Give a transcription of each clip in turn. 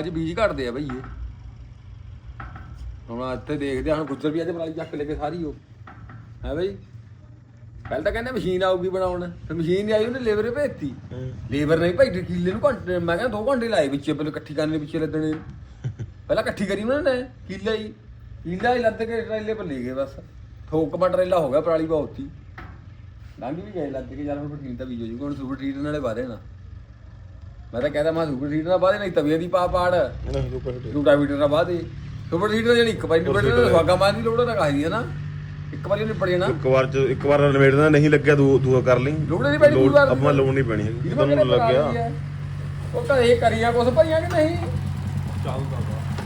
'ਚ ਬੀਜ ਘਟਦੇ ਆ ਭਈਏ ਹੁਣ ਅੱਜ ਤੇ ਦੇਖਦੇ ਆ ਹੁਣ ਗੁੱਜਰ ਵੀ ਅੱਜ ਪਰਾਲੀ ਚੱਕ ਲੈ ਕੇ ਸਾਰੀ ਉਹ। ਹੈ ਬਈ? ਪਹਿਲਾਂ ਤਾਂ ਕਹਿੰਦੇ ਮਸ਼ੀਨ ਆਊਗੀ ਬਣਾਉਣ ਤੇ ਮਸ਼ੀਨ ਨਹੀਂ ਆਈ ਉਹਨੇ ਲੇਬਰ ਭੇਜਤੀ। ਲੇਬਰ ਨਹੀਂ ਭਾਈ ਕਿੱਲੇ ਨੂੰ ਘੰਟੇ ਮੈਂ ਕਹਿੰਦਾ 2 ਘੰਟੇ ਲਾਏ ਵਿੱਚ ਪਹਿਲਾਂ ਇਕੱਠੀ ਕਰਨ ਦੇ ਪਿੱਛੇ ਲੱਦਣੇ। ਪਹਿਲਾਂ ਇਕੱਠੀ ਕਰੀ ਉਹਨਾਂ ਨੇ ਕਿੱਲਾ ਹੀ। ਕਿੱਲਾ ਹੀ ਲੱਦ ਕੇ ਟਰੇਲੇ ਪਰ ਲੈ ਗਏ ਬਸ। ਠੋਕ ਮਾ ਟਰੇਲਾ ਹੋ ਗਿਆ ਪਰਾਲੀ ਬਹੁਤੀ ਲੰਘ ਵੀ ਗਏ ਲੱਦ ਕੇ ਚੱਲ ਹੁਣ ਫਟੀਨ ਤਾਂ ਬੀਜੋ ਜੀ ਹੁਣ ਸੁਪਰ ਟ੍ਰੀਟ ਨਾਲੇ ਵਾਦੇ ਨਾ। ਮੈਂ ਤਾਂ ਕਹਿੰਦਾ ਮੈਂ ਸੁਪਰ ਟ੍ਰੀਟ ਨਾਲ ਵਾਦੇ ਨਹੀਂ ਤਵੀਆਂ ਦੀ ਪਾ ਪਾੜ। ਇਹਨਾਂ ਨੂੰ ਕੋਈ ਰੂਟਾ ਵੀਟਰ ਨਾਲ ਸੁਪਰ ਨਾਲ ਜਿਹੜੀ ਇੱਕ ਵਾਰੀ ਨਿਬੜ ਜਾਣਾ ਸਵਾਗਾ ਮਾਰ ਦੀ ਲੋੜ ਤਾਂ ਕਾਹਦੀ ਹੈ ਨਾ? ਇੱਕ ਵਾਰੀ ਨਿਬੜ ਜਾਣਾ। ਇੱਕ ਵਾਰ ਚ ਇੱਕ ਵਾਰ ਨਵੇੜਨਾ ਨਹੀਂ ਲੱਗਿਆ ਦੂ ਦੂਆ ਕਰ ਲਈ। ਲੋੜ ਨਹੀਂ ਪੈਣੀ ਵਾਰ। ਆਪਾਂ ਲੋੜ ਨਹੀਂ ਪੈਣੀ ਹੈਗੀ। ਜਦੋਂ ਨੂੰ ਲੱਗਿਆ? ਉਹ ਤਾਂ ਇਹ ਕਰੀਆਂ ਕੁਛ ਭਈਆਂ ਕਿ ਨਹੀਂ? ਚੱਲਦਾ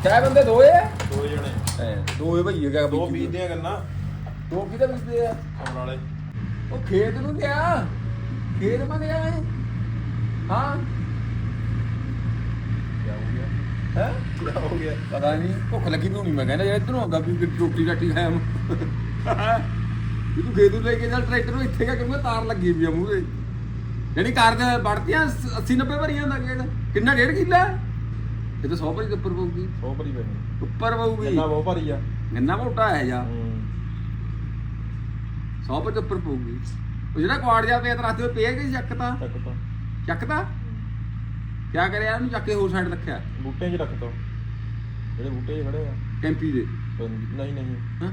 ਚਾਹ ਬੰਦੇ ਦੋਏ? ਆ ਦੋ ਜਣੇ। ਐ ਦੋਏ ਭਈਏ ਕਾ ਦੋ ਬੀਜਦੇ ਆ ਗੰਨਾ ਦੋ ਕਿਤੇ ਬੀਜਦੇ ਆ? ਵਾਲੇ। ਉਹ ਖੇਤ ਨੂੰ ਗਿਆ ਖੇਤ ਮਾ ਗਿਆ ਹੈ। ਹੈ? ਹੋ ਗਿਆ? ਪਤਾ ਨਹੀਂ ਭੁੱਖ ਲੱਗੀ ਵੀ ਹੋਣੀ ਮੈਂ ਕਹਿੰਦਾ ਯਾਰ ਇਧਰੋਂ ਆਉਂਦਾ ਵੀ ਰੋਟੀ ਰਾਟੀ ਖਾਇਆ ਮੈਂ ਵੀ ਤੂੰ ਖੇਤ ਲੈ ਕੇ ਚੱਲ ਟਰੈਕਟਰ ਨੂੰ ਇੱਥੇ ਕਾ ਕਿਉਂਕਿ ਤਾਰ ਲੱਗੀ ਵੀ ਆ ਮੂਹਰੇ ਜਿਹੜੀ ਕਾਰ ਦੇ ਵੜਤੀਆਂ 80 90 ਭਰੀਆਂ ਦਾ ਗੇੜ। ਕਿੰਨਾ ਡੇਢ ਕਿੱਲਾ? ਇਹ ਤਾਂ 100 ਭਰੀ ਦੇ ਉੱਪਰ ਪਊਗੀ। ਸੌ ਭਰੀ ਪੈਣੀ। ਉੱਪਰ ਪਊਗੀ। ਗੰਨਾ ਬਹੁਤ ਭਰੀ ਆ। ਗੰਨਾ ਮੋਟਾ ਹੈ ਜਾ। 100 ਪਰ ਉੱਪਰ ਪਊਗੀ। ਉਹ ਜਿਹੜਾ ਕੁਆੜ ਜਾ ਪਿਆ ਤਾਂ ਰਾਤੇ ਪਿਆ ਕਿ ਚੱਕਤਾ ਚੱਕ ਤਾਂ? ਚੱਕਤਾ ਕਿਆ ਕਰਿਆ? ਉਹਨੂੰ ਚੱਕ ਕੇ ਹੋਰ ਸਾਈਡ ਰੱਖਿਆ। ਬੂਟੇ 'ਚ ਰੱਖ ਤਾ। ਜਿਹੜੇ ਬੂਟੇ 'ਚ ਖੜੇ ਆ। ਕੈਂਪੀ ਦੇ। ਨਹੀਂ ਨਹੀਂ। ਹਾਂ?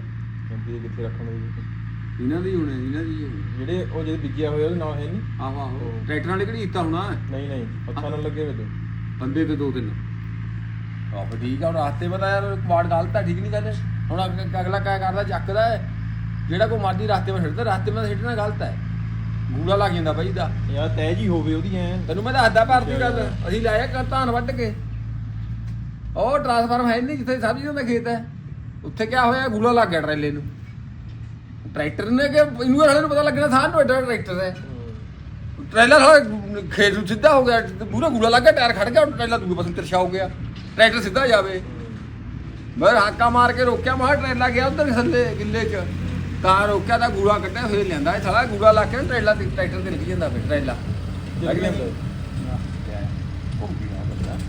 ਕਹਿੰਦੇ ਕਿੱਥੇ ਰੱਖਣ ਦੇ ਇਹਨਾਂ ਦੀ ਹੋਣੇ ਇਹਨਾਂ ਦੀ ਹੋਣੇ। ਜਿਹੜੇ ਉਹ ਜਿਹੜੇ ਬੀਜਿਆ ਹੋਇਆ ਉਹਦੇ ਨਾਲ ਹੈ ਨਹੀਂ ਆਹੋ ਆਹੋ। ਟਰੈਕਟਰ ਨਾਲ ਕਿਹੜੀ ਕੀਤਾ ਹੋਣਾ? ਨਹੀਂ ਨਹੀਂ। ਹੱਥਾਂ ਨਾਲ ਲੱਗੇ ਹੋਏ ਤੇ। ਬੰਦੇ ਤੇ ਦੋ ਤਿੰਨ। ਆਹ ਠੀਕ ਆ। ਹੁਣ ਰਾਸਤੇ ਪਤਾ ਯਾਰ ਕੁਆੜ ਗਲਤ ਆ ਠੀਕ ਨਹੀਂ ਗੱਲ ਹੁਣ ਅੱਗ- ਅਗਲਾ ਕਿਆ ਕਰਦਾ? ਚੱਕਦਾ ਹੈ। ਜਿਹੜਾ ਕੋਈ ਮਰਦੀ ਰਾਸਤੇ 'ਤੇ ਛੱਡਦਾ ਰਾਸਤੇ 'ਤੇ ਛੱਡਣਾ ਗਲਤ ਹੈ। ਗੂੜਾ ਲੱਗ ਜਾਂਦਾ ਬਾਈ ਦਾ। ਯਾਰ ਤਹਿ ਜੀ ਹੋਵੇ ਉਹਦੀ ਐ। ਤੈਨੂੰ ਮੈਂ ਦੱਸਦਾ ਭਰਤੀ ਗੱਲ ਅਸੀਂ ਲਾਇਆ ਕਰ ਧਾਨ ਵੱਢ ਕੇ। ਉਹ ਟਰਾਂਸਫਾਰਮ ਹੈ ਨਹੀਂ ਜਿੱਥੇ ਸਬਜ਼ੀ ਦਾ ਖੇਤ ਹੈ। ਉੱਥੇ ਕਿਆ ਹੋਇਆ? ਗੂਲਾ ਲੱਗ ਗਿਆ ਟਰੇਲੇ ਨੂੰ। ਟਰੈਕਟਰ ਨੇ ਕਿ ਇਹਨੂੰ ਵਾਲੇ ਨੂੰ ਪਤਾ ਲੱਗਣਾ ਥਾਂ ਨੂੰ ਐਡਾ ਟਰੈਕਟਰ ਹੈ। ਟਰੇਲਾ ਸਾਲਾ ਖੇਤ ਨੂੰ ਸਿੱਧਾ ਹੋ ਗਿਆ ਪੂਰਾ ਗੂਲਾ ਲੱਗ ਗਿਆ ਟਾਇਰ ਖੜ ਗਿਆ ਟਰੇਲਾ ਦੂਜੇ ਪਾਸੇ ਤਿਰਛਾ ਹੋ ਗਿਆ। ਟਰੈਕਟਰ ਸਿੱਧਾ ਜਾਵੇ। ਮੈਂ ਹਾਕਾ ਮਾਰ ਕੇ ਰੋਕਿਆ ਮੈਂ ਕਿਹਾ ਟਰੇਲਾ ਗਿਆ ਉਧਰ ਥੱਲੇ ਗਿੱਲੇ 'ਚ। ਤਾਂ ਰੋਕਿਆ ਤਾਂ ਗੂੜਾ ਕੱਢਿਆ ਫੇਰ ਲਿਆਂਦਾ। ਇਹ ਸਾਲਾ ਗੂੜਾ ਲਾ ਕੇ ਟਰੇਲਾ ਤੇ ਟਰੈਕਟਰ ਤੇ ਨਿਕਲ ਜਾਂਦਾ ਫਿਰ ਟਰੇਲਾ। ਅਗਲੇ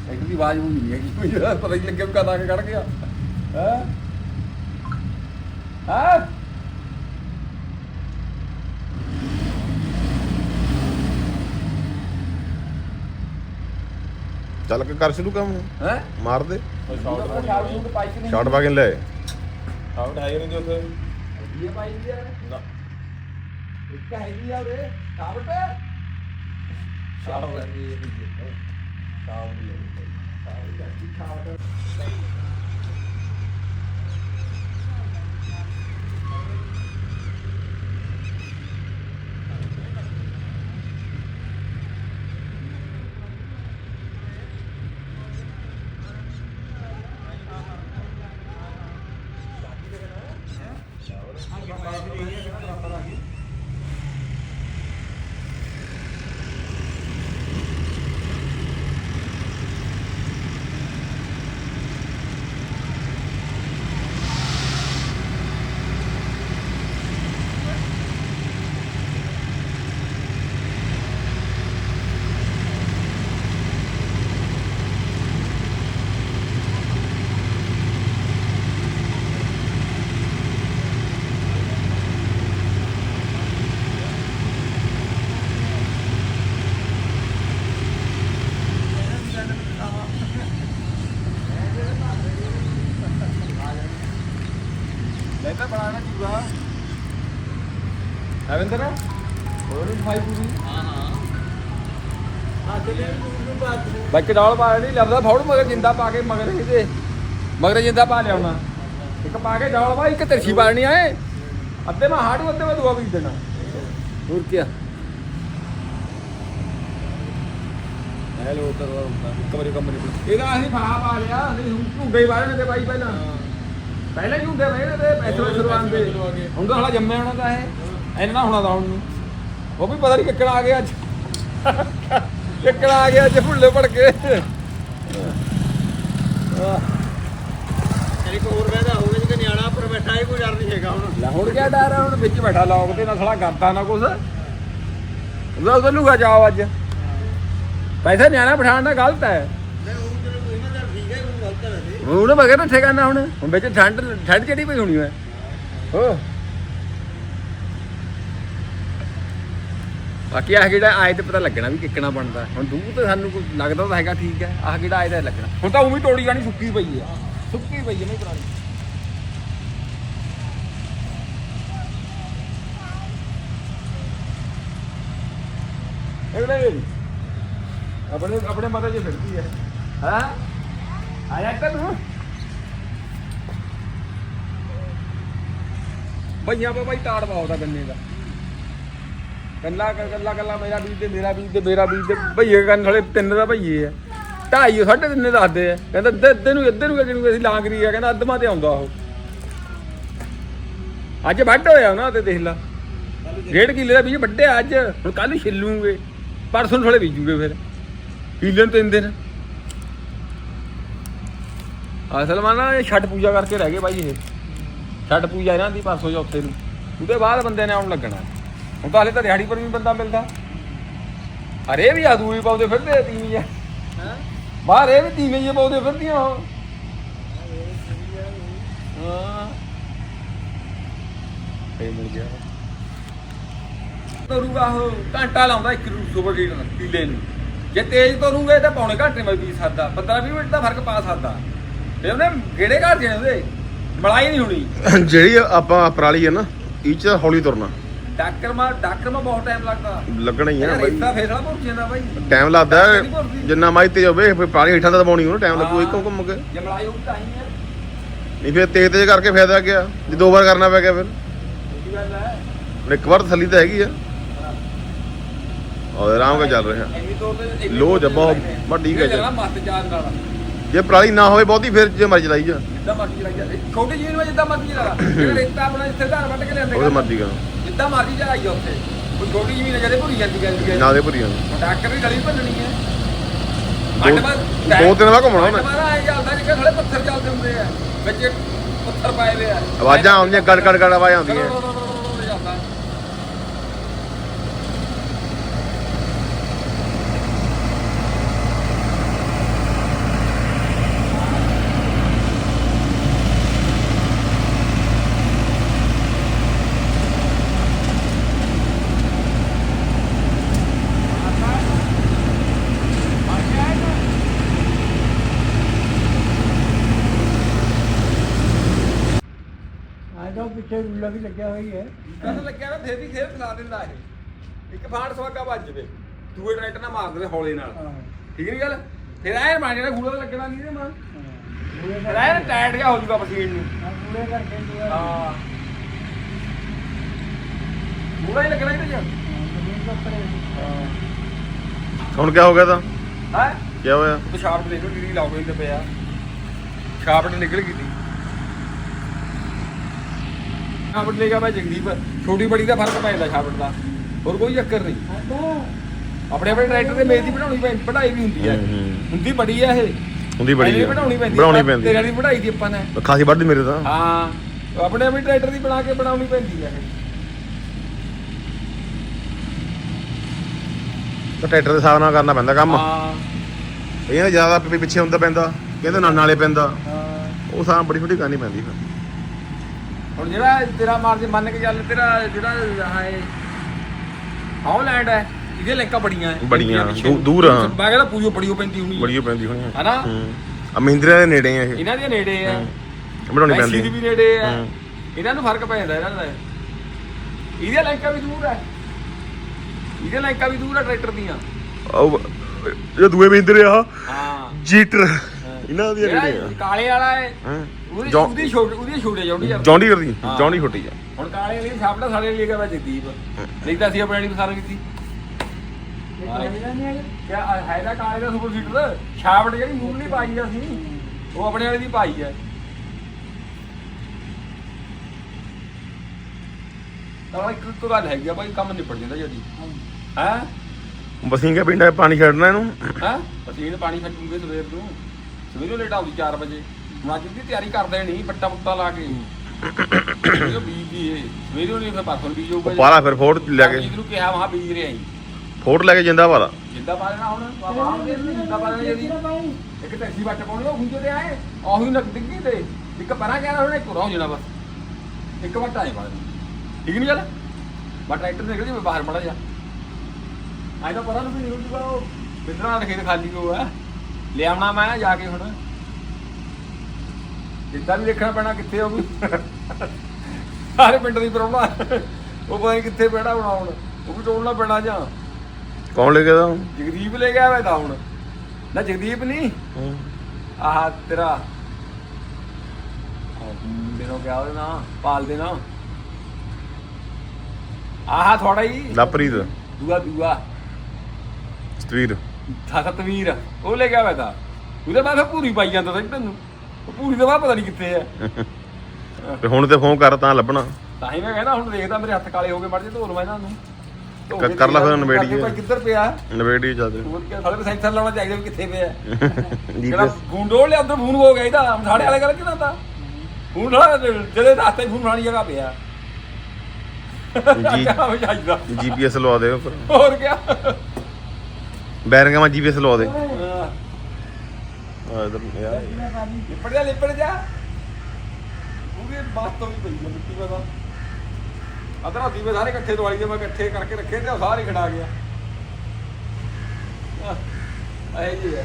ਟਰੈਕਟਰ ਦੀ ਆਵਾਜ਼ ਨਹੀਂ ਹੈਗੀ। ਮੈਨੂੰ ਪਤਾ ਹੀ ਨਹੀਂ ਲੱਗਿਆ ਵੀ ਕਦ ਆ ਕੇ ਖੜ ਗਿਆ। ਹੈ? ਹੈ? ਚੱਲ ਕੇ ਕਰ ਸ਼ੁਰੂ ਕੰਮ। ਹੈ? ਮਾਰ ਦੇ। ਸ਼ਾਟ ਸ਼ਾਟ ਪਾ ਕੇ ਲੈ। ਆਊਟ ਹੈ ਨਹੀਂ ਉੱਥੇ। ਇਹ ਪਾਈ ਦੀ ਆ ਨਾ। ਇੱਕ ਹੈਗੀ ਆ ਉਰੇ ਕਾਬਟ ਸ਼ਾਰਟ ਲੱਗੀ ਸ਼ਾਰਟ ਲੈ ਤਾਂ ਬਣਾਣਾ ਚੂਗਾ ਅਵਿੰਦਰ ਹੋਰ ਵੀ ਖਾਈ ਪੂਰੀ ਹਾਂ ਹਾਂ ਬਾਕੀ ਡਾਲ ਪਾ ਨਹੀਂ ਲੱਭਦਾ ਫੌੜ ਮਗਰ ਜਿੰਦਾ ਪਾ ਕੇ ਮਗਰ ਇਹਦੇ ਮਗਰ ਜਿੰਦਾ ਪਾ ਲਿਆਉਣਾ ਇੱਕ ਪਾ ਕੇ ਡਾਲ ਪਾ ਇੱਕ ਤਿਰਛੀ ਪਾਣੀ ਆਏ ਅੱਧੇ ਮੈਂ ਹਾੜੂ ਅੱਧੇ ਮੈਂ ਦੁਆ ਬੀਜ ਦੇਣਾ। ਹੋਰ ਕੀ ਹੈਲੋ ਤਾਂ ਇੱਕ ਵਾਰੀ ਕੰਮ ਨਹੀਂ ਇਹਦਾ ਅਸੀਂ ਫਾ ਪਾ ਲਿਆ ਅਸੀਂ ਝੂਡੇ ਵਾਲੇ ਨੇ ਬਾਈ ਪਹਿਲਾਂ। ਪਹਿਲਾਂ ਹੀ ਹੁੰਦੇ ਰਹੇ ਨੇ ਤੇ ਪੈਸੇ ਵੈਸੇ ਲਵਾਉਂਦੇ ਹੁਣ ਤਾਂ ਹਲਾ ਜੰਮਿਆ ਹੋਣਾ ਤਾਂ ਇਹ। ਹੋਣਾ ਤਾਂ ਹੁਣ। ਨੂੰ ਉਹ ਵੀ ਪਤਾ ਨਹੀਂ ਕਿੱਕਣ ਆ ਗਿਆ ਅੱਜ। ਆ ਗਿਆ ਅੱਜ ਭੁੱਲੇ ਪੜ ਕੇ। ਇੱਕ ਹੋਰ ਵੈਦਾ ਹੋਵੇ ਕਿ ਨਿਆਣਾ ਪਰ ਬੈਠਾ ਹੀ ਕੋਈ ਡਰ ਨਹੀਂ ਹੈਗਾ ਹੁਣ। ਲੈ ਹੁਣ ਕਿਆ ਡਰ ਆ ਹੁਣ ਵਿੱਚ ਬੈਠਾ ਲੋਕ ਤੇ ਨਾ ਸਾਲਾ ਕਰਦਾ ਨਾ ਕੁਛ। ਉਹਦਾ ਉਹਦਾ ਲੂਗਾ ਜਾਓ ਅੱਜ। ਪੈਸੇ ਨਿਆਣਾ ਬਿਠਾਉਣ ਦਾ ਗਲਤ ਹੈ। ਉਹ ਮਗਰ ਹੁਣ। ਹੁਣ ਵਿੱਚ ਠੰਡ ਠੰਡ ਚੜੀ ਪਈ ਹੋਣੀ ਹੈ ਹੋ ਬਾਕੀ ਆਹ ਜਿਹੜਾ ਆਏ ਤੇ ਪਤਾ ਲੱਗਣਾ ਵੀ ਕਿੱਕਣਾ ਬਣਦਾ। ਹੁਣ ਦੂਰ ਤੇ ਸਾਨੂੰ ਕੁਝ ਲੱਗਦਾ ਤਾਂ ਹੈਗਾ ਠੀਕ ਹੈ, ਆਹ ਜਿਹੜਾ ਆਏ ਤਾਂ ਲੱਗਣਾ। ਹੁਣ ਤਾਂ ਉਵੇਂ ਤੋੜੀ ਜਾਣੀ ਸੁੱਕੀ ਪਈ ਹੈ। ਸੁੱਕੀ ਪਈ ਹੈ ਨਹੀਂ ਪੁਰਾਣੀ ਇਹਨੇ ਆਪਣੇ ਆਪਣੇ ਮਾਤਾ ਜੀ ਫਿਰਦੀ ਹੈ। ਹਾਂ? ਆਇਆ ਤੈਨੂੰ ਭਈਆ ਪਾ ਤਾੜ ਪਾਉਦਾ ਗੰਨੇ ਦਾ। ਕੱਲਾ ਕੱਲਾ ਕੱਲਾ ਮੇਰਾ ਬੀਜ ਤੇ ਮੇਰਾ ਬੀਜ ਤੇ ਮੇਰਾ ਬੀਜ ਤੇ ਭਈਏ ਕਰਨ ਥਲੇ ਤਿੰਨ ਦਾ ਭਈਏ ਆ। ਢਾਈ ਸਾਢੇ ਤਿੰਨੇ ਦੱਸਦੇ ਆ। ਕਹਿੰਦਾ ਅੱਧੇ ਅੱਧੇ ਨੂੰ ਇੱਧਰ ਨੂੰ ਕਿਹਨੂੰ ਅਸੀਂ ਲਾਂਗਰੀ ਆ ਕਹਿੰਦਾ ਅੱਧਮਾ ਤੇ ਆਉਂਦਾ ਉਹ। ਅੱਜ ਵੱਢ ਹੋਇਆ ਉਹਨਾਂ ਤੇ ਦੇਖ ਲਾ। ਡੇਢ ਕਿੱਲੇ ਦਾ ਬੀਜ ਵੱਢਿਆ ਅੱਜ। ਹੁਣ ਕੱਲ ਨੂੰ ਛਿੱਲੂਗੇ। ਪਰਸੋਂ ਨੂੰ ਥੋੜੇ ਬੀਜੂਗੇ ਫਿਰ। ਕਿੱਲੇ ਨੂੰ ਤਿੰਨ ਦਿਨ। ਅਸਲ ਮਾਨਾ ਇਹ ਛੱਟ ਪੂਜਾ ਕਰਕੇ ਰਹਿ ਗਏ ਬਾਈ ਇਹ। ਛੱਟ ਪੂਜਾ ਇਹਨਾਂ ਦੀ ਪਰਸੋਂ ਚੌਥੇ ਨੂੰ। ਉਹਦੇ ਬਾਅਦ ਬੰਦੇ ਨੇ ਆਉਣ ਲੱਗਣਾ। ਹੁਣ ਤਾਂ ਹਲੇ ਤਾਂ ਦਿਹਾੜੀ ਪਰ ਵੀ ਬੰਦਾ ਮਿਲਦਾ। ਅਰੇ ਵੀ ਆ ਦੂਈ ਪਾਉਂਦੇ ਫਿਰਦੇ ਆ ਤੀਵੀਂ ਆ। ਬਾਹਰ ਇਹ ਵੀ ਤੀਵੀਂ ਜੇ ਪਾਉਂਦੇ ਫਿਰਦੀਆਂ ਉਹ। ਹਾਂ। ਇਹ ਮਿਲ ਗਿਆ। ਤੋਰੂਗਾ ਉਹ ਘੰਟਾ ਲਾਉਂਦਾ ਇੱਕ ਨੂੰ ਸੁਪਰ ਹੀਟਰ ਕਿੱਲੇ ਨੂੰ। ਜੇ ਤੇਜ਼ ਤੋਰੂਗੇ ਤਾਂ ਪੌਣੇ ਘੰਟੇ ਵਿੱਚ ਵੀ ਸਕਦਾ 15 20 ਮਿੰਟ ਦਾ ਫ਼ਰਕ ਪਾ ਸਕਦਾ। ਤੇ ਉਹਨੇ ਕਿਹੜੇ ਘਰ ਜਾਣੇ ਉਹਦੇ। ਮਲਾਈ ਨਹੀਂ ਹੋਣੀ। ਜਿਹੜੀ ਆਪਾਂ ਪਰਾਲੀ ਹੈ ਨਾ ਇਹ ਚ ਹੌਲੀ ਤੁਰਨਾ। ਡਾਕਰ ਮਾ ਡਾਕਰ ਮਾ ਬਹੁਤ ਟਾਈਮ ਲੱਗਦਾ। ਲੱਗਣਾ ਹੀ ਆ ਯਾਰ ਬਾਈ। ਰੇਤਾ ਫੇਸਲਾ ਭੁੱਜ ਜਾਂਦਾ ਬਾਈ। ਟਾਈਮ ਲੱਗਦਾ। ਜਿੰਨਾ ਮਾਈ ਤੇ ਹੋਵੇ ਫਿਰ ਪਰਾਲੀ ਹੇਠਾਂ ਤਾਂ ਦਬਾਉਣੀ ਉਹਨੂੰ ਟਾਈਮ ਲੱਗੂ ਇੱਕੋ ਘੁੰਮ ਕੇ। ਹੋਊ ਤਾਂ ਹੀ ਹੈ ਨਹੀਂ ਫਿਰ ਤੇਜ਼ ਤੇਜ਼ ਕਰਕੇ ਫਾਇਦਾ ਗਿਆ ਜੇ ਦੋ ਵਾਰ ਕਰਨਾ ਪੈ ਗਿਆ ਫਿਰ। ਛੋਟੀ ਗੱਲ ਹੈ ਹੁਣ ਇੱਕ ਵਾਰ ਤਸੱਲੀ ਤਾਂ ਹੈਗੀ ਆ। ਔਰ ਆਰਾਮ ਨਾਲ ਚੱਲ ਰਿਹਾ। ਇੰਨੀ ਤੋਰ ਤੇ ਇੰਨੀ ਲੋ ਤੋਰ ਤੇ ਜੱਬਾ, ਚਲਾਈ ਬਸ ਠੀਕ ਹੈ ਜੀ। ਚੱਲਣਾ ਮੱਤ ਜਾਨ ਨਾਲ। ਜੇ ਪਰਾਲੀ ਨਾ ਹੋਵੇ ਬਹੁਤੀ ਫਿਰ ਜੇ ਮਰਜ਼ੀ ਚਲਾਈ ਜਾ। ਜਿੱਦਾਂ ਮਰਜ਼ੀ ਚਲਾਈ ਜਾ। ਛੋਟੀ ਜਿਹੀ ਨੂੰ ਜਿੱਦਾਂ ਮਰਜ਼ੀ ਚਲਾ ਜਿਹੜਾ ਰੇਤਾ ਆਪਣਾ ਇੱਥੇ ਧਾਰ ਵੱਟ ਕੇ ਲਿਆਂਦੇ ਉਹਦੇ ਮਰਜ਼ੀ ਕਰ। ਜਿੱਦਾਂ ਮਰਜ਼ੀ ਚਲਾਈ ਜਾ ਉੱਥੇ। ਕੋਈ ਛੋਟੀ ਜਿਹੀ ਜਦੇ ਭੁਰੀ ਜਾਂਦੀ ਹੈ ਨਾ ਦੇ ਭਰੀਆਂ ਨੂੰ। ਡਾਕਟਰ ਵੀ ਗਲੀ ਭੰਨਣੀ ਹੈ ਦੋ- ਦੋ ਤਿੰਨ ਵਾਰ ਘੁੰਮਣਾ ਉਹਨੇ। ਮਾਰਾ ਚੱਲਦਾ ਜਿਵੇਂ ਥੋੜੇ ਪੱਥਰ ਚੱਲਦੇ ਹੁੰਦੇ ਆ ਵਿੱਚ ਪੱਥਰ ਪਾਏ ਹੋਏ ਆ। ਆਵਾਜ਼ਾਂ ਆਉਂਦੀਆਂ ਗੜ ਗੜ ਗੜ ਆਵਾਜ਼ਾਂ ਆਉਂਦੀਆਂ ਜਾਂਦਾ ਆਜੋ ਪਿੱਛੇ ਰੂਲਾ ਵੀ ਲੱਗਿਆ ਹੋਈ ਹੈ ਕਦ ਲੱਗਿਆ ਨਾ ਫੇਰ ਵੀ ਫੇਰ ਫਸਾ ਦਿੰਦਾ ਇਹ। ਇੱਕ ਫਾੜ ਸਵਾਗਾ ਵੱਜ ਜਵੇ ਦੂਏ ਟਰੈਕਟਰ ਨਾਲ ਮਾਰ ਦੇ ਹੌਲੇ ਨਾਲ। ਠੀਕ ਨਹੀਂ ਗੱਲ? ਫਿਰ ਐ ਮਾਰ ਜਿਹੜਾ ਗੂੜਾ ਲੱਗਣਾ ਨਹੀਂ ਤੇ ਮਾਂ ਫਿਰ ਐ ਟਾਇਟ ਜਿਹਾ ਹੋ ਜਾਊਗਾ ਮਸ਼ੀਨ ਨੂੰ। ਪੂਰੇ ਕਰਕੇ ਹਾਂ। ਗੂੜਾ ਹੀ ਲੱਗਣਾ ਇਹਦੇ ਚ। ਦੇ ਹੁਣ ਕੀ ਹੋ ਗਿਆ ਤਾਂ? ਹੈ? ਕੀ ਹੋਇਆ? ਦੇਖੋ ਕਿਹੜੀ ਲਾਉ ਤੇ ਪਿਆ ਸ਼ਾਫਟ ਨਿਕਲ ਗਈ ਸੀ। ਸ਼ਾਫਟ ਲੈ ਗਿਆ ਭਾਈ ਜਗਦੀਪ ਛੋਟੀ ਬੜੀ ਦਾ ਫ਼ਰਕ ਪੈਂਦਾ ਸ਼ਾਫਟ ਦਾ। ਹੋਰ ਕੋਈ ਚੱਕਰ ਨਹੀਂ। ਆਪਣੇ ਆਪਣੇ ਟਰੈਕਟਰ ਦੇ ਮੇਜ਼ ਦੀ ਬਣਾਉਣੀ ਪੈਂਦੀ ਪੜਾਈ ਵੀ ਹੁੰਦੀ ਹੈ। ਹੂੰ, ਹੂੰ। ਹੁੰਦੀ ਬੜੀ ਹੈ ਇਹ। ਹੁੰਦੀ ਬੜੀ ਆ ਬਣਾਉਣੀ ਪੈਂਦੀ ਬਣਾਉਣੀ ਪੈਂਦੀ। ਤੇਰੇ ਵਾਲੀ ਬਣਾਈ ਦੀ ਆਪਾਂ ਨੇ। ਖਾਸੀ ਵੱਢਦੀ ਮੇਰੇ ਤਾਂ। ਹਾਂ ਆਪਣੇ ਆਪਣੇ ਟਰੈਕਟਰ ਦੀ ਬਣਾ ਕੇ ਬਣਾਉਣੀ ਪੈਂਦੀ ਹੈ ਇਹ। ਤਾਂ ਟਰੈਕਟਰ ਦੇ ਹਿਸਾਬ ਨਾਲ ਕਰਨਾ ਪੈਂਦਾ ਕੰਮ। ਹਾਂ। ਇਹਨਾਂ ਜ਼ਿਆਦਾ ਪਿ- ਪਿੱਛੇ ਹੁੰਦਾ ਪੈਂਦਾ। ਕਹਿੰਦੇ ਨਾਲ ਨਾਲੇ ਪੈਂਦਾ। ਹਾਂ। ਉਹ ਸਾਂ ਬੜੀ ਛੋਟੀ ਕਰਨੀ ਪੈਂਦੀ ਫਿਰ। ਹੁਣ ਜਿਹੜਾ ਤੇਰਾ ਮਾਰ ਜੇ ਮੰਨ ਕੇ ਚੱਲ ਤੇਰਾ ਜਿਹੜਾ ਇਹ ਹੌਲੈਂਡ ਹੈ ਇਹਦੇ ਲਿੰਕਾਂ ਬੜੀਆਂ ਹੈ। ਬੜੀਆਂ, ਦੂਰ ਆ। ਮੈਂ ਕਹਿੰਦਾ ਪੂਰੀ ਬੜੀਓ ਪੈਂਦੀ ਹੋਣੀ ਹੈ। ਬੜੀ ਓ ਪੈਂਦੀ ਹੋਣੀ ਹਨਾ? ਹੂੰ। ਆ ਮਹਿੰਦਰਾ ਦੇ ਨੇੜੇ ਆ ਇਹ। ਇਹਨਾਂ ਦੇ ਨੇੜੇ ਆ। ਬਣਾਉਣੀ ਪੈਂਦੀ। ਵੀ ਨੇੜੇ ਆ। ਹੂੰ। ਇਹਨਾਂ ਨੂੰ ਫ਼ਰਕ ਪੈ ਜਾਂਦਾ ਇਹਨਾਂ ਦਾ। ਇਹਦੇ ਲਿੰਕਾਂ ਵੀ ਦੂਰ ਹੈ ਇਹਦੇ ਲਿੰਕਾਂ ਵੀ ਦੂਰ ਆ ਟਰੈਕਟਰ ਦੀਆਂ। ਉਹ ਇਹ ਦੂਏ ਮਹਿੰਦਰੇ ਆ। ਹਾਂ। ਜੀਟਰ। ਇਹਨਾਂ ਦੀਆਂ ਨੇੜੇ ਜਿਹੜਾ ਆ। ਕਾਲੇ ਵਾਲਾ ਹੈ ਉਹਦੀ ਜੌਂ- ਉਹਦੀ ਛੋਟੀ ਉਹਦੀ ਛੋਟੇ ਜੌਂਡੀ ਯਾਰ ਜੌਂਡੀ ਕਰਦੀ ਹਾਂ। ਜੌਂਡੀ ਛੋਟੀ ਆ। ਹੁਣ ਕਾਲੇ ਵਾਲੀ ਸਾਹਮਣਾ ਸਾਡੇ ਲਈ ਗਿਆ ਵਾ ਜਗਦੀਪ ਨਹੀਂ ਤਾਂ ਅਸੀਂ ਆਪਣੇ ਵਾਲੀ ਪਸਾਰ ਕੀਤੀ। ਕਿਆ ਹੈ ਦਾ ਕਾਲੇ ਦਾ ਸੁਪਰ ਸੀਟਰ ਛਾਵਟ ਜਿਹੜੀ ਨਹੀਂ ਪਾਈ ਆ ਅਸੀਂ ਉਹ ਆਪਣੇ ਵਾਲੀ ਦੀ ਪਾਈ ਆ। ਤਾਂ ਇੱਕ ਇੱਕ ਗੱਲ ਹੈਗੀ ਆ ਭਾਈ ਕੰਮ ਨਿਪਟ ਜਾਂਦਾ ਜਦੀ ਹੈ? ਬਸਿੰਗਾ ਪਿੰਡਾ ਪਾਣੀ ਛੱਡਣਾ ਇਹਨੂੰ। ਹੈ? ਅਸੀਂ ਇਹ ਪਾਣੀ ਛੱਡੂਗੇ ਸਵੇਰ ਨੂੰ। ਸਵੇਰੋਂ ਲੇਟ ਆਉਂਦੀ 4 ਵਜੇ। ਹੁਣ ਅੱਜ ਦੀ ਤਿਆਰੀ ਕਰਦੇ ਨਹੀਂ ਪੱਟਾ ਪੁੱਟਾ ਲਾ ਕੇ। ਇਹ ਬੀਜ ਦੀ ਇਹ ਸਵੇਰੋਂ ਨਹੀਂ ਫਿਰ ਪਰਸੋਂ ਬੀਜ ਹੋਊਗਾ ਉਹ ਪਾਲਾ ਫਿਰ ਫੋੜ ਲਿਆ ਕੇ। ਨੂੰ ਕਿਹਾ ਮਹਾ ਬੀਜ ਰਿਹਾ ਜੀ। ਫੋਟ ਲੈ ਕੇ ਜਿੰਦਾ ਵਾਲਾ ਜਿੰਦਾ ਪਾ ਦੇਣਾ ਹੁਣ ਬਾਬਾ ਦੇ ਜਿੰਦਾ ਪਾ ਦੇਣਾ ਜਦੀ ਇੱਕ ਟੈਕਸੀ ਵੱਟ ਪਾਉਣੀ ਉਹ ਹੁੰਦੇ ਤੇ ਆਏ ਉਹੀ ਨਕ ਡਿੱਗੀ ਤੇ ਇੱਕ ਪਰਾਂ ਗਿਆ ਹੁਣ ਇੱਕ ਰੋ ਜਣਾ ਬਸ। ਇੱਕ ਵੱਟ ਆਏ ਬਾਅਦ ਠੀਕ ਨਹੀਂ ਚੱਲ ਬਸ ਟਰੈਕਟਰ ਨਿਕਲ ਜੀ ਬਾਹਰ ਮੜਾ ਜਾ। ਆਈ ਤਾਂ ਪਰਾਂ ਨੂੰ ਵੀ ਨਿਕਲ ਜੂਗਾ ਉਹ। ਬਿੰਦਰਾ ਦਾ ਖੇਤ ਖਾਲੀ ਹੋ ਆ ਲਿਆਉਣਾ ਮੈਂ ਜਾ ਕੇ ਹੁਣ। ਜਿੱਦਾਂ ਵੀ ਦੇਖਣਾ ਪੈਣਾ ਕਿੱਥੇ ਵੀ ਸਾਰੇ ਪਿੰਡ ਦੀ ਪ੍ਰੋਬਲਮ ਉਹ ਪਤਾ ਕਿੱਥੇ ਬੈਠਾ ਹੋਣਾ ਹੁਣ। ਉਹ ਵੀ ਟੋਲਣਾ ਪੈਣਾ ਜਾਂ। ਕੌਣ ਲੈ ਗਿਆ ਤਾਂ ਜਗਦੀਪ ਲੈ ਗਿਆ ਵੇ ਤਾਂ ਹੁਣ। ਨਾ ਜਗਦੀਪ ਨਹੀਂ ਆਹ ਤੇਰਾ। ਮੇਰੋ ਕਿਹਾ ਉਹਦਾ ਨਾਂ ਪਾਲ ਦੇ ਨਾਂ ਆਹ ਥੋੜਾ ਹੀ। ਲਪਰੀਤ ਦੂਆ ਦੂਆ। ਸਤਵੀਰ ਸਤਵੀਰ ਉਹ ਲੈ ਗਿਆ ਤਾਂ। ਉਹਦੇ ਬਾਅਦ ਫਿਰ ਭੂਰੀ ਪਾਈ ਜਾਂਦਾ ਸੀ ਤੈਨੂੰ। ਉਹ ਭੂਰੀ ਦਾ ਬਾਅਦ ਪਤਾ ਨਹੀਂ ਕਿੱਥੇ ਹੈ ਤੇ ਹੁਣ ਤੇ ਫੋਨ ਕਰ ਤਾਂ ਲੱਭਣਾ। ਤਾਂ ਹੀ ਮੈਂ ਕਹਿੰਦਾ ਹੁਣ ਦੇਖਦਾ ਮੇਰੇ ਹੱਥ ਕਾਲੇ ਹੋ ਗਏ ਮੜ ਜੇ ਧੋ ਲਵਾਂ ਇਹਨਾਂ ਨੂੰ। ਧੋ ਕੇ ਕਰ- ਲਾ ਫਿਰ। ਕਰਕੇ ਭਾਈ ਕਿੱਧਰ ਪਿਆ? ਨਵੇੜੀ ਚੱਲ ਹੋਰ ਕੀ ਸਾਲੇ ਵੀ ਸੈਂਸਰ ਲਾਉਣਾ ਚਾਹੀਦਾ ਵੀ ਕਿੱਥੇ ਪਿਆ। ਜਿਹੜਾ ਜੀਪੀਐਸ ਫੋਨ ਡੋਲ ਲਿਆ ਉਧਰ ਫੋਨ ਹੋ ਗਿਆ ਇਹਦਾ। ਸਾਡੇ ਵਾਲੇ ਗੱਲ ਕਿਹਨਾਂ ਦਾ ਫੋਨ ਜਿਹੜੇ ਰਸਤੇ ਫੋਨ ਫਲਾਣੀ ਜਗ੍ਹਾ ਪਿਆ। ਜੀ। ਜੀਪੀਐਸ ਲਵਾ ਦੇ ਉੱਪਰ ਹੋਰ ਕਿਆ? ਬੈਰਿੰਗਾਂ ਮਾ ਜੀਪੀਐਸ ਲਵਾ ਦੇ। ਆ ਇਧਰ ਯਾਰ ਲਿਪੜ ਜਾ ਲਿਪੜ ਜਾ। ਉਹ ਵੀ ਬਾਤ ਤੋਂ ਵੀ ਪਈ ਆ ਮਿੱਟੀ ਪਤਾ ਅਦਰਾ ਦੀਵੇ ਸਾਰੇ ਇਕੱਠੇ ਦਵਾਈ ਦੇ ਮੈਂ ਇਕੱਠੇ ਕਰਕੇ ਰੱਖੇ ਤੇ ਉਹ ਸਾਰੇ ਖੜਾ ਗਿਆ। ਆਏ ਜੀ ਯਾਰ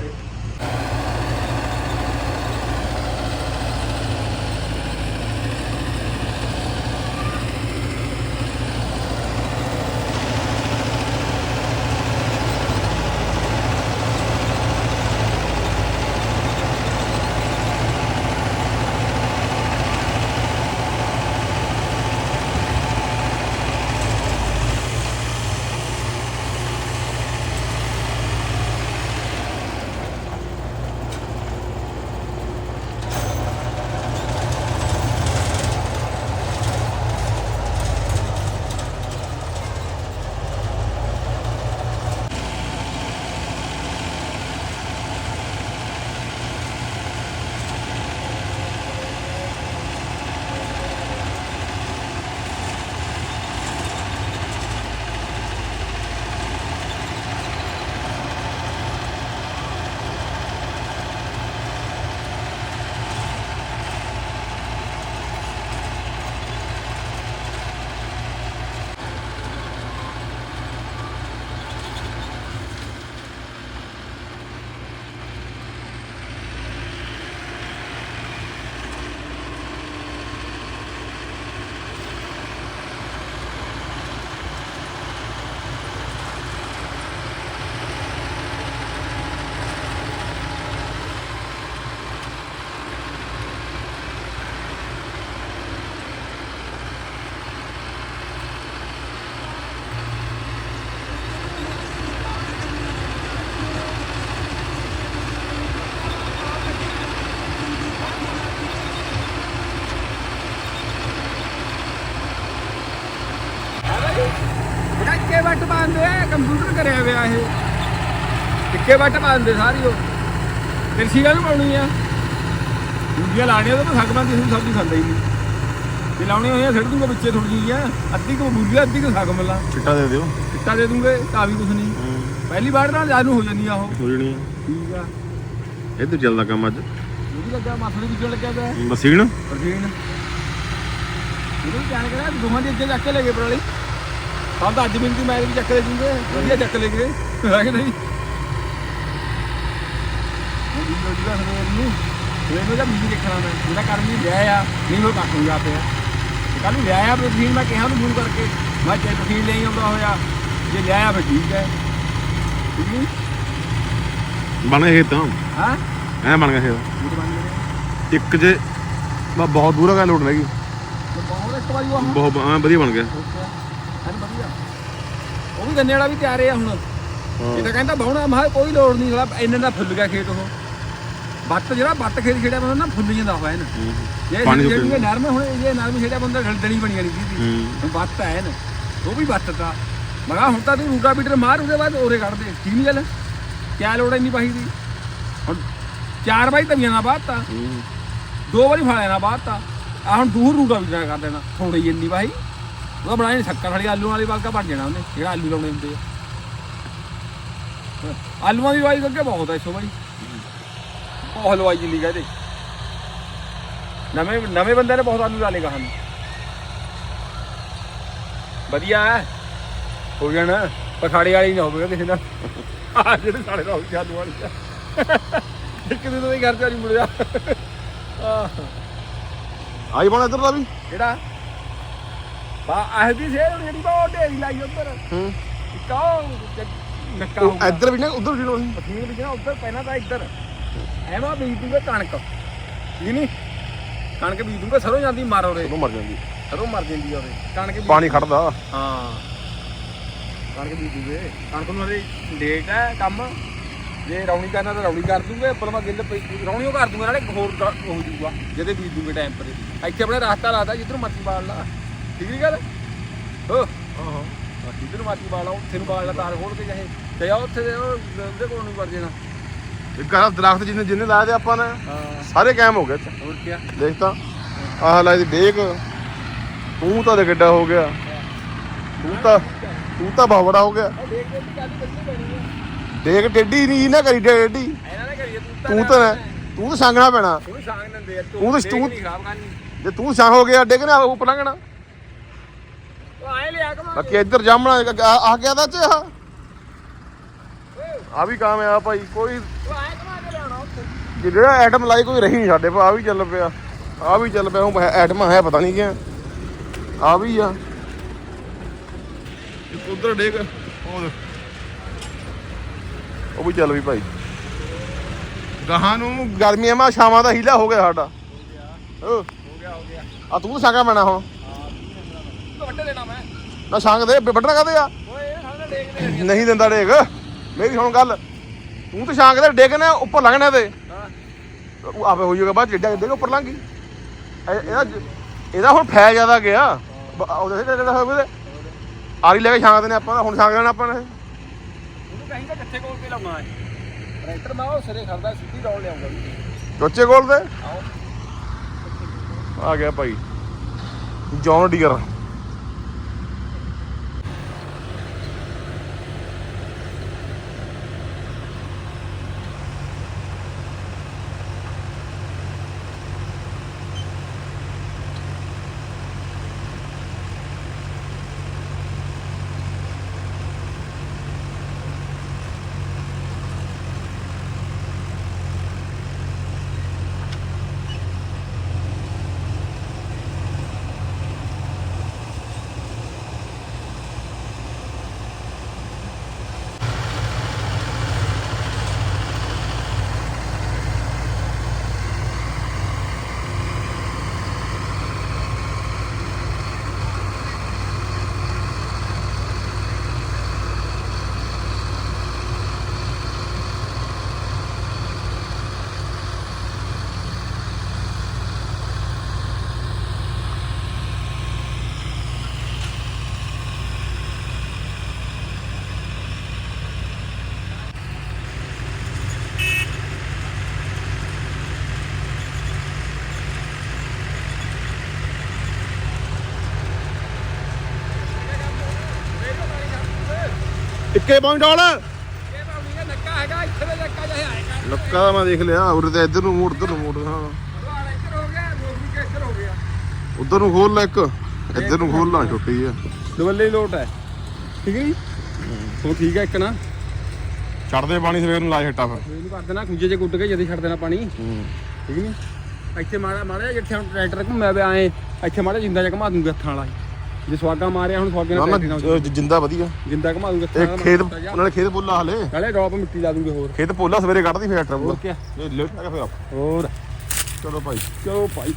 ਟਿੱਕੇ ਵੱਟ ਪਾਉਂਦੇ ਸਾਰੀ ਉਹ। ਤਿਰਛੀ ਗੱਲ ਪਾਉਣੀ ਆ। ਦੂਜੀਆਂ ਲਾਣੀਆਂ ਤਾਂ ਸਗ ਬੰਦੀ ਨੂੰ ਸਬਜ਼ੀ ਖਾਂਦਾ ਹੀ ਨਹੀਂ। ਤੇ ਲਾਉਣੀਆਂ ਹੋਈਆਂ ਛੱਡ ਦੂੰਗਾ ਵਿੱਚੇ ਥੋੜੀ ਜਿਹੀ ਆ। ਅੱਧੀ ਕੁ ਬੂਲੀ ਅੱਧੀ ਕੁ ਸਗ ਮੱਲਾ। ਚਿੱਟਾ ਦੇ ਦਿਓ। ਟਿੱਕਾ ਦੇ ਦੂੰਗੇ ਤਾਂ ਵੀ ਕੁਛ ਨਹੀਂ। ਪਹਿਲੀ ਵਾਰ ਨਾਲ ਜਾਨੂ ਹੋ ਜਾਂਦੀ ਆ ਉਹ। ਹੋ ਜਣੀ ਠੀਕ ਆ। ਇੱਧਰ ਚੱਲਦਾ ਕੰਮ ਅੱਜ। ਉਹ ਵੀ ਲੱਗਾ ਮਾਥਾ ਦੇ ਵਿੱਚੋਂ ਲੱਗਿਆ ਪਿਆ। ਮਸੀਨ? ਪ੍ਰਵੀਨ ਇਹਨੂੰ ਧਿਆਨ ਕਰਿਆ ਦੋਹਾਂ ਦੀ ਅੱਗੇ ਚੱਕ ਕੇ ਲੈ ਗਏ ਪਰਾਲੀ। ਤਾਂ ਅੱਜ ਮਿੰਟ ਦੀ ਮੈਚ ਵੀ ਚੱਕ ਲੈ ਜੂਗੇ। ਵਧੀਆ ਚੱਕ ਲੈ ਗਏ। ਹੈ ਕਿ ਨਹੀਂ? ਵੀ ਲੋੜੀ ਦਾ ਸਵੇਰ ਨੂੰ ਸਵੇਰ ਨੂੰ ਤਾਂ ਬੀਜੀ ਦੇਖਣਾ ਮੈਂ ਜਿਹੜਾ ਕਰ ਵੀ ਲਿਆ ਆ ਨਹੀਂ ਮੈਂ ਕੱਖ ਜਾ ਪਿਆ ਕੱਲ ਨੂੰ। ਲਿਆ ਆ ਪ੍ਰਵੀਨ ਮੈਂ ਕਿਹਾ ਉਹਨੂੰ ਫੋਨ ਕਰਕੇ ਮੈਂ ਜੇ ਪ੍ਰਵੀਨ ਲੈ ਆਉਂਦਾ ਹੋਇਆ ਜੇ ਲਿਆ ਆ ਫਿਰ ਠੀਕ ਹੈ ਠੀਕ ਨਹੀਂ ਬਣ ਗਏ ਤਾਂ ਹਾਂ ਐ ਬਣ ਗਿਆ ਗਏ ਇੱਕ ਜੇ ਬਸ ਬਹੁਤ ਦੂਰ ਆ। ਲੋਡ ਤੇ ਬਹੁਤ ਐਂ ਵਧੀਆ ਬਣ ਗਿਆ। ਹਾਂ ਵਧੀਆ। ਉਹ ਵੀ ਗੰਨੇ ਵਾਲਾ ਵੀ ਤਿਆਰ ਹੈ ਹੁਣ। ਇਹ ਤਾਂ ਕਹਿੰਦਾ ਬਾਉਣਾ ਮਾ ਕੋਈ ਲੋੜ ਨਹੀਂ ਸਾਲਾ ਇੰਨੇ ਦਾ ਫੁੱਲ ਗਿਆ ਖੇਤ ਉਹ। ਬੱਤ ਜਿਹੜਾ ਬੱਤ ਖੇਤ ਖੇੜਿਆ ਬੰਦਾ ਨਾ ਫੁੱਲ ਜਾਂਦਾ ਹੋਇਆ ਨਾ ਜੇ ਪਾਣੀ ਜਿਹੜੀ ਜਾਂਦਾ। ਨਰਮ ਹੁਣ ਇਹ ਨਰਮ ਖੇੜਿਆ ਬੰਦਾ ਡਲੀ ਬਣੀ ਵਾਲੀ ਸੀ ਹੁਣ ਬੱਤ ਹੈ ਨਾ ਉਹ ਵੀ ਬੱਤ ਤਾਂ। ਮਗਾ ਹੁਣ ਤਾਂ ਤੂੰ ਰੂਟਾ ਬੀਟਰ ਮਾਰ ਉਹਦੇ ਬਾਅਦ ਉਹਰੇ ਕੱਢ ਦੇ। ਠੀਕ ਨਹੀਂ ਗੱਲ? ਕਿਆ ਲੋੜ ਇੰਨੀ ਪਾਈ ਦੀ? ਹੁਣ ਚਾਰ ਵਾਰੀ ਤਵੀਆਂ ਨਾਲ ਬਾਤ ਤਾਂ। ਦੋ ਵਾਰੀ ਫਾਲਿਆ ਨਾਲ ਬਾਤ ਤਾਂ। ਆ ਹੁਣ ਦੂਰ ਰੂਟਾ ਬੀਟਰ ਕਰ ਦੇਣਾ ਥੋੜੀ ਇੰਨੀ ਵਾਹੀ ਉਹ ਬਣਾਏ ਸ਼ੱਕਰ ਵਾਲੀ ਆਲੂ ਵਾਲੀ ਵਰਗਾ ਬਣ ਜਾਣਾ ਉਹਨੇ ਜਿਹੜਾ ਆਲੂ ਲਾਉਣੇ ਹੁੰਦੇ ਆ। ਆਲੂਆਂ ਦੀ ਵਾਈ ਅੱਗੇ ਬਹੁਤ ਐ ਇਸੋ ਬਾਈ। ਬਹੁਤ ਲਵਾਈ ਜਿੰਨੀ ਕਹਦੇ ਨਵੇਂ ਨਵੇਂ ਬੰਦੇ ਨੇ ਬਹੁਤ ਆਲੂ ਲਾਲੇ ਕਹਾਂ ਵਧੀਆ ਹੈ ਹੋ ਜਾਣਾ ਪਖਾੜੇ ਵਾਲੀ ਨਾ ਹੋਵੇ ਕਿਸੇ ਨਾਲ। ਆ ਜਿਹੜੇ ਸਾਡੇ ਨਾਲ ਆਲੂ ਵਾਲੀ ਆ। ਇੱਕ ਦਿਨ ਦਾ ਹੀ ਘਰ ਚ ਨਹੀਂ ਮੁੜਿਆ। ਆਹ। ਆਈ ਬਣ ਇੱਧਰ ਦਾ ਵੀ। ਕਿਹੜਾ? ਬਾ ਆਹ ਦੀ ਸੇਲ ਜਿਹੜੀ ਬਹੁਤ ਢੇਰੀ ਲਾਈ ਉੱਧਰ। ਹੂੰ। ਕਾਹ ਨੱਕਾ ਹੋ ਉਹ ਇੱਧਰ ਵੀ ਨਾ ਉਧਰ ਵੀ ਲੋਹੀ ਪਸੀਨ ਵੀ ਨਾ ਉੱਧਰ ਪਹਿਲਾਂ ਤਾਂ ਇੱਧਰ। ਐਵੇਂ ਬੀਜ ਦੂੰਗਾ ਕਣਕ। ਠੀਕ ਨਹੀਂ ਕਣਕ ਬੀਜ ਦੂੰਗਾ ਸਰੋਂ ਜਾਂਦੀ ਮਰ ਉਰੇ। ਉਹਨੂੰ ਮਰ ਜਾਂਦੀ। ਸਰੋਂ ਮਰ ਜਾਂਦੀ ਆ ਉਰੇ। ਕਣਕ ਬੀਜ- ਪਾਣੀ ਖੜਦਾ। ਹਾਂ। ਕਣਕ ਬੀਜ ਦੂਗੇ। ਕਣਕ ਨੂੰ ਹਰੇ ਲੇਟ ਹੈ ਕੰਮ। ਜੇ ਰੌਣੀ ਕਰਨਾ ਤਾਂ ਰੌਣੀ ਕਰ ਦੂੰਗੇ। ਉੱਪਰ ਮੈਂ ਗਿੱਲ ਪਈ ਰੌਣੀ ਉਹ ਕਰ ਦੂੰਗਾ ਨਾਲੇ ਇੱਕ ਹੋਰ ਗ- ਹੋ ਜੂਗਾ ਜਿਹਦੇ ਬੀਜ ਦੂੰਗੇ ਟਾਈਮ ਪਰ ਇੱਥੇ ਆਪਣੇ ਰਸਤਾ ਲਾਦਾ ਜਿੱਧਰ ਮੱਛੀ ਬਾਲ ਲਾ ਠੀਕ ਨਹੀਂ ਗੱਲ? ਹੋ ਹਾਂ ਜਿੱਧਰ ਮੱਛੀ ਬਾਲ ਲਾ ਉੱਥੇ ਨੂੰ ਬਾਲ ਲਾ ਤਾਰ ਖੋਲ ਕੇ ਜਾਏ ਤੇ ਆ ਉੱਥੇ ਦੇ ਉਹ ਉਹਦੇ ਕੋਲ ਨੂੰ ਵੜ ਜਾਣਾ। ਇੱਕ ਆ ਦਰਖਤ ਜਿੰਨੇ ਜਿੰਨੇ ਲਾਏ ਤੇ ਆਪਾਂ ਨੇ ਹਾਂ। ਸਾਰੇ ਕਾਇਮ ਹੋ ਗਏ ਇੱਥੇ। ਹੋਰ ਕੀ ਦੇਖ ਤਾਂ ਆਹ ਲਾਈ ਦੀ ਡੇਕ ਤੂੰ ਤਾਂ ਦੇ ਗੱਡਾ ਹੋ ਗਿਆ। ਤੂੰ ਤਾਂ ਤੂੰ ਤਾਂ ਬਾਵੜਾ ਹੋ ਗਿਆ। ਦੇਖ ਟੇਢੀ ਨਹੀਂ ਨਾ ਕਰੀ ਕਰੀਏ ਤੂੰ ਤੂੰ ਤਾਂ ਤੂੰ ਤਾਂ ਸੰਗਣਾ ਪੈਣਾ। ਤੂੰ ਸਾਂਗ ਯਾਰ ਤੂੰ ਤਾਂ- ਤੂੰ- ਜੇ ਤੂੰ ਸੰਗ ਹੋ ਗਿਆ ਡੇਕ ਨਾ ਉੱਪਰ ਲੰਘਣਾ ਉਹ ਆਏ ਲਿਆ ਕਮਾ ਬਾਕੀ ਇੱਧਰ ਜਾਮਣਾ ਆ ਗਿਆ ਤਾਂ ਚ ਆ ਆ ਵੀ ਭਾਈ ਕੋਈ ਕਮਾ ਕੇ ਲਿਆਉਣਾ ਉੱਥੇ। ਜਿਹੜਾ ਐਟਮ ਲਾਈ ਕੋਈ ਰਹੀ ਨਹੀਂ ਸਾਡੇ ਪਾ ਆ ਵੀ ਚੱਲ ਪਿਆ ਆ ਵੀ ਚੱਲ ਪਿਆ ਉਹ ਐਟਮ ਹੈ ਪਤਾ ਨਹੀਂ ਕਿਆ। ਆ ਵੀ ਆ। ਉਧਰ ਡੇਕ ਉਹ ਦੇਖ। ਉਹ ਵੀ ਚੱਲ ਵੀ ਭਾਈ। ਗਾਹਾਂ ਨੂੰ ਗਰਮੀਆਂ ਮਾ ਸ਼ਾਮਾਂ ਦਾ ਹੀਲਾ ਹੋ ਗਿਆ ਸਾਡਾ। ਹੋ ਗਿਆ ਹੋ ਗਿਆ ਆ ਤੂੰ ਸੰਗਾ ਮੈਣਾ ਹੁਣ। ਤੂੰ ਵੱਟੇ ਦੇਣਾ ਮੈਂ। ਨਾ ਸੰਗ ਦੇ ਵੱਢਣਾ ਕਾਹਦੇ ਆ? ਨਹੀਂ ਦਿੰਦਾ ਡੇਕ ਮੇਰੀ ਹੁਣ ਗੱਲ। ਤੂੰ ਤਾਂ ਸ਼ਾਂਗ ਦੇ ਡੇਕ ਨੇ ਉੱਪਰ ਲੰਘਣੇ ਤੇ। ਹਾਂ। ਉਹ ਆਪੇ ਹੋ ਜਾਊਗਾ ਬਾਅਦ ਜਿੱਡਾ ਜਿੱਡੇ ਉੱਪਰ ਲੰਘੀ ਇਹ- ਇਹਦਾ ਇਹਦਾ ਹੁਣ ਫੈ ਜ਼ਿਆਦਾ ਗਿਆ। ਬ- ਉਹ ਦੇਖੇ ਜਿਹੜਾ ਹੋਵੇ ਤੇ ਆਰੀ ਲੈ ਕੇ ਛਾਂਗਦੇ ਨੇ ਆਪਾਂ ਤਾਂ ਹੁਣ ਛਾਂਗ ਲੈਣਾ ਆਪਾਂ ਨੇ। ਉਹਨੂੰ ਕਹੀਂ ਤਾਂ ਕਿੱਥੇ ਕੋਲ ਕੇ ਲਾਉਣਾ ਹੈ ਟਰੈਕਟਰ ਮੈਂ ਉਹ ਸਿਰੇ ਖੜਦਾ ਸਿੱਧੀ ਰੌਲ ਲਿਆਉਂਗਾ ਵੀ ਚੋਚੇ ਕੋਲ ਤੇ? ਆਓ ਆ ਗਿਆ ਭਾਈ। John dear. ਇੱਕੇ ਪੁਆਇੰਟ ਵਾਲ ਇਹ ਬਾਉਣੀ ਦਾ ਨੱਕਾ ਹੈਗਾ ਇੱਥੇ ਦਾ ਨੱਕਾ ਜਿਹਾ ਆਏਗਾ ਲੱਕਾ ਦਾ ਮੈਂ ਦੇਖ ਲਿਆ ਉਰੇ ਤੇ ਇੱਧਰ ਨੂੰ ਮੋੜ ਉੱਧਰ ਨੂੰ ਮੋੜ ਹਾਂ। ਉਹ ਇੱਧਰ ਹੋ ਗਿਆ ਮੋਗੀ ਕੇਸਰ ਹੋ ਗਿਆ ਉੱਧਰ ਨੂੰ ਖੋਲ ਲੈ ਇੱਕ ਇੱਧਰ ਨੂੰ ਖੋਲ ਲਾ ਛੁੱਟੀ ਆ ਦਵੱਲੇ ਹੀ ਲੋਟ ਹੈ। ਠੀਕ ਹੈ ਜੀ? ਉਹ ਠੀਕ ਹੈ ਇੱਕ ਨਾ? ਛੱਡਦੇ ਪਾਣੀ ਸਵੇਰ ਨੂੰ ਲਾ ਛੱਟਾ ਫਿਰ। ਇਹਨੂੰ ਕਰ ਦੇਣਾ ਖੁੰਝੇ 'ਚ ਗੁੱਟ ਕੇ ਜਦੀ ਛੱਡ ਦੇਣਾ ਪਾਣੀ। ਠੀਕ ਨਹੀਂ ਇੱਥੇ ਮਾੜਾ ਮਾੜਾ ਜਿਹਾ ਜਿੱਥੇ ਹੁਣ ਟਰੈਕਟਰ ਘੁੰਮਿਆ ਪਿਆ ਐ ਇੱਥੇ ਮਾੜਾ ਜਿੰਦਾ ਜਿਹਾ ਘੁਮਾ ਦੂੰਗਾ ਹੱਥਾਂ ਵਾਲਾ। ਜੇ ਸਵਾਗਾ ਮਾਰਿਆ ਹੁਣ ਸਵਾਗੇ ਨਾ ਨਾਲ ਨਾ ਜ- ਜਿੰਦਾ ਵਧੀਆ। ਜਿੰਦਾ ਘੁਮਾ ਦੂੰਗਾ ਇਹ ਖੇਤ ਨਾਲੇ ਖੇਤ ਪੋਲਾ ਹਲੇ। ਨਾਲੇ ਡ੍ਰੌਪ ਮਿੱਟੀ ਲਾ ਦੂੰਗੇ ਹੋਰ। ਖੇਤ ਪੋਲਾ ਸਵੇਰੇ ਕੱਢਦੀ ਫਿਰ ਟਰੈਕਟਰ ਹੋਰ ਕੀ ਇਹ ਆ ਗਿਆ ਫਿਰ ਆਪ। ਹੋਰ। ਚਲੋ ਭਾਈ। ਚਲੋ ਭਾਈ।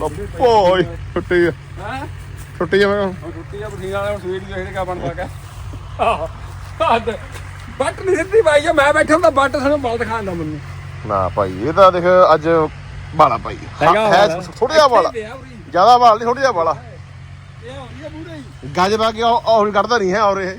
ਲੱਪੋ ਓਏ ਛੁੱਟੀ ਆ। ਹਾਂ? ਛੁੱਟੀ ਆ ਮੈਂ। ਹੁਣ ਛੁੱਟੀ ਆ ਬਠੀਨਾ ਵਾਲੇ ਹੁਣ ਸਵੇਰ ਦੀ ਦੇਖਦੇ ਕਿਆ? ਬਣਦਾ ਕਾ ਬੱਟ ਨਹੀਂ ਦਿੱਤੀ ਭਾਈ ਜੇ ਮੈਂ ਬੈਠਾ ਹੁੰਦਾ ਬੱਟ ਸਾਨੂੰ ਬਲ ਦਿਖਾਉਂਦਾ ਮੈਨੂੰ। ਨਾ ਭਾਈ ਇਹ ਤਾਂ ਦੇਖ ਅੱਜ ਬਾਲਾ ਭਾਈ। ਹੈਗਾ ਹੈ ਵਾਲਾ। ਥੋੜਾ ਜਿਹਾ ਬਾਲਾ ਇੱਥੇ ਪਿਆ ਉਰੀ। ਜ਼ਿਆਦਾ ਬਾਲ ਨਹੀਂ ਥੋੜਾ ਜਿਹਾ ਬਾਲਾ ਇਹ ਹੁੰਦੀ ਆ ਪੂਰਾ ਹੀ ਗੱਜ ਪਾ ਕੇ ਉਹ ਕੱਢਦਾ ਨਹੀਂ ਹੈ ਔਰ ਇਹ।